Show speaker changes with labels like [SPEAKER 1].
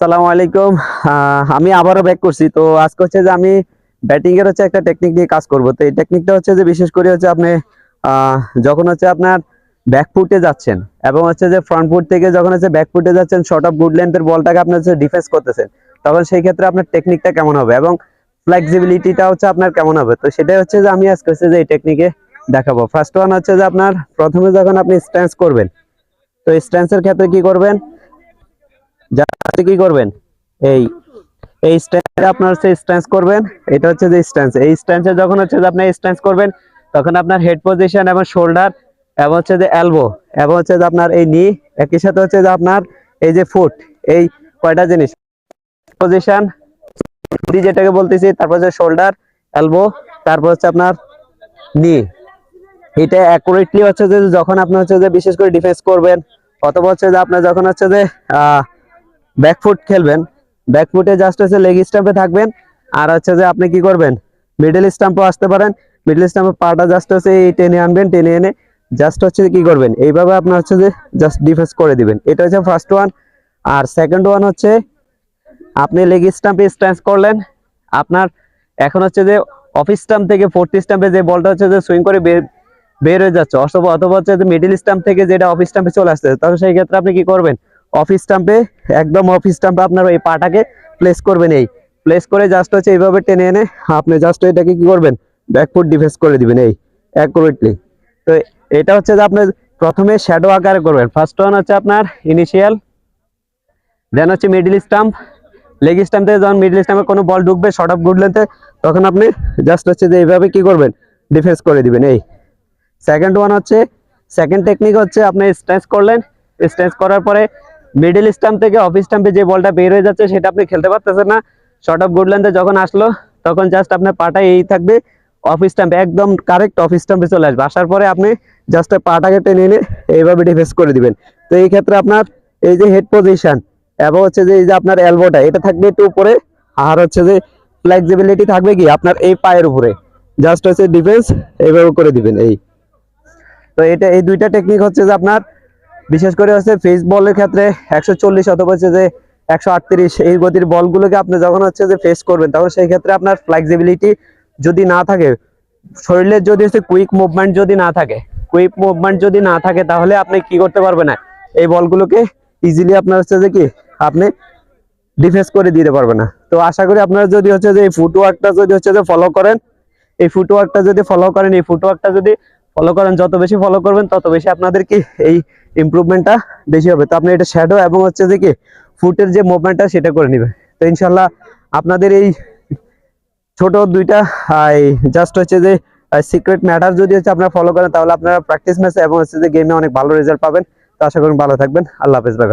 [SPEAKER 1] সালাম আলাইকুম। আমি আবারও ব্যাক করছি। তো আজকে হচ্ছে যে আমি ব্যাটিং এর হচ্ছে একটা টেকনিক নিয়ে কাজ করব। তো এই টেকনিকটা হচ্ছে যে বিশেষ করে হচ্ছে আপনি যখন হচ্ছে আপনার ব্যাক ফুটে যাচ্ছেন এবং হচ্ছে যে ফ্রন্ট ফুট থেকে যখন হচ্ছে ব্যাক ফুটে যাচ্ছেন শর্ট অফ গুড লেন্থের বলটাকে আপনি হচ্ছে ডিফেন্স করতেছেন, তখন সেই ক্ষেত্রে আপনার টেকনিকটা কেমন হবে এবং ফ্লেক্সিবিলিটিটা হচ্ছে আপনার কেমন হবে? তো সেটাই হচ্ছে যে আমি আজকে হচ্ছে যে এই টেকনিকে দেখাবো। ফার্স্ট ওয়ান হচ্ছে যে আপনার প্রথমে যখন আপনি স্ট্যান্স করবেন, তো স্ট্যান্সের ক্ষেত্রে কি করবেন? যাতে কি করবেন? এই এই স্ট্যান্ডে আপনার হচ্ছে স্ট্যান্স করবেন। এটা হচ্ছে যে স্ট্যান্স এই স্ট্যান্সে যখন হচ্ছে যে আপনি স্ট্যান্স করবেন, তখন আপনার হেড পজিশন এবং শোল্ডার এবং হচ্ছে যে এলবো এবং হচ্ছে যে আপনার এই নি একই সাথে হচ্ছে যে আপনার এই যে ফুট এই কয়টা জিনিস? পজিশন যেটাকে বলতেছি, তারপর হচ্ছে শোল্ডার এলবো তারপর হচ্ছে আপনার নি এটা অ্যাকুরেটলি হচ্ছে যে যখন আপনি হচ্ছে যে বিশেষ করে ডিফেন্স করবেন, অথবা হচ্ছে যে আপনার যখন হচ্ছে যে, আহ ব্যাকফুট খেলবেন। ব্যাকফুটে জাস্ট হচ্ছে লেগ স্টাম্পে থাকবেন। আর হচ্ছে যে আপনি কি করবেন? মিডল স্টাম্পও আসতে পারেন। মিডল স্টাম্পে পাটা জাস্ট হচ্ছে এই টেনে আনবেন, টেনে এনে জাস্ট হচ্ছে কি করবেন? এইভাবে আপনার হচ্ছে যে জাস্ট ডিফেন্স করে দিবেন। এটা হচ্ছে ফার্স্ট ওয়ান আর সেকেন্ড ওয়ান হচ্ছে আপনি লেগ স্টাম্পে স্ট্যান্স করলেন। আপনার এখন হচ্ছে যে অফিস স্টাম্প থেকে ফোর্থ স্টাম্পে যে বলটা হচ্ছে যে সুইং করে বের বের হয়ে যাচ্ছে। অথবা অথবা হচ্ছে যে মিডিল স্টাম্প থেকে যেটা অফিস স্টাম্পে চলে আসছে তখন সেই ক্ষেত্রে আপনি কি করবেন? অফিস স্টাম্পে একদম অফিস স্টাম্পে আপনার এই পাটাকে প্লেস করবেন এই। প্লেস করে জাস্ট হচ্ছে এইভাবে টেনে এনে আপনি জাস্ট এটাকে কি করবেন? ব্যাকফুট ডিফেন্স করে দিবেন এই অ্যাকুরেটলি তো এটা হচ্ছে যে আপনি প্রথমে শ্যাডো আকারে করবেন। ফার্স্ট ওয়ান হচ্ছে আপনার ইনিশিয়াল দেন হচ্ছে মিডিল স্টাম্প লেগ স্টাম্প যখন মিডিল স্টাম্পে কোনো বল ঢুকবে শর্ট অফ গুড লেন্থে তখন আপনি জাস্ট হচ্ছে যে এইভাবে কি করবেন? ডিফেন্স করে দিবেন এই। সেকেন্ড ওয়ান হচ্ছে সেকেন্ড টেকনিক হচ্ছে আপনি স্ট্রেচ করলেন। স্ট্রেচ করার পরে মিডল স্টাম্প থেকে অফ স্টাম্পে যে বলটা বের হয়ে যাচ্ছে, সেটা আপনি খেলতে পারতেছেন না। শর্ট অফ গুড লেন্থে যখন আসলো, তখন জাস্ট আপনার পাটা এই থাকবে অফ স্টাম্প একদম কারেক্ট অফ স্টাম্পে চলে আসবে। আসার পরে আপনি জাস্ট পাটাকে টেনে এনে এইভাবে ডিফেন্স করে দিবেন। তো এই ক্ষেত্রে আপনার এই যে হেড পজিশন এবং হচ্ছে যে এই যে আপনার এলবোটা এটা থাকবে একটু উপরে, আর হচ্ছে যে ফ্লেক্সিবিলিটি থাকবে কি? আপনার এই পায়ের উপরে। জাস্ট হচ্ছে ডিফেন্স এইভাবে করে দিবেন, এই। তো এটা, এই দুইটা টেকনিক হচ্ছে যে আপনার বিশেষ করে হচ্ছে ফেস বলের ক্ষেত্রে একশো চল্লিশ অথবা হচ্ছে যে একশো আটত্রিশ এই গতির বলগুলোকে আপনি যখন হচ্ছে যে ফেস করবেন, তখন সেই ক্ষেত্রে আপনার ফ্লেক্সিবিলিটি যদি না থাকে, শরীরের যদি হচ্ছে কুইক মুভমেন্ট যদি না থাকে কুইক মুভমেন্ট যদি না থাকে, তাহলে আপনি কি করতে পারবেন না? এই বলগুলোকে ইজিলি আপনার হচ্ছে যে কি, আপনি ডিফেন্স করে দিতে পারবেন না। তো আশা করি আপনারা যদি হচ্ছে যে এই ফুটওয়ার্কটা যদি হচ্ছে যে ফলো করেন, এই ফুটওয়ার্কটা যদি ফলো করেন, এই ফুটওয়ার্কটা যদি ফলো করেন, যত বেশি ফলো করবেন, তত বেশি আপনাদের কি এই ইমপ্রুভমেন্টটা বেশি হবে। তো আপনি এটা শ্যাডো এবং হচ্ছে যে কি ফুটের যে মুভমেন্টটা সেটা করে নেবেন। তো ইনশাল্লাহ আপনাদের এই ছোট দুইটা জাস্ট হচ্ছে যে সিক্রেট ম্যাটার যদি হচ্ছে আপনারা ফলো করেন, তাহলে আপনারা প্র্যাকটিস ম্যাচে এবং হচ্ছে যে গেমে অনেক ভালো রেজাল্ট পাবেন। তো আশা করি ভালো থাকবেন। আল্লাহ হাফেজ বাই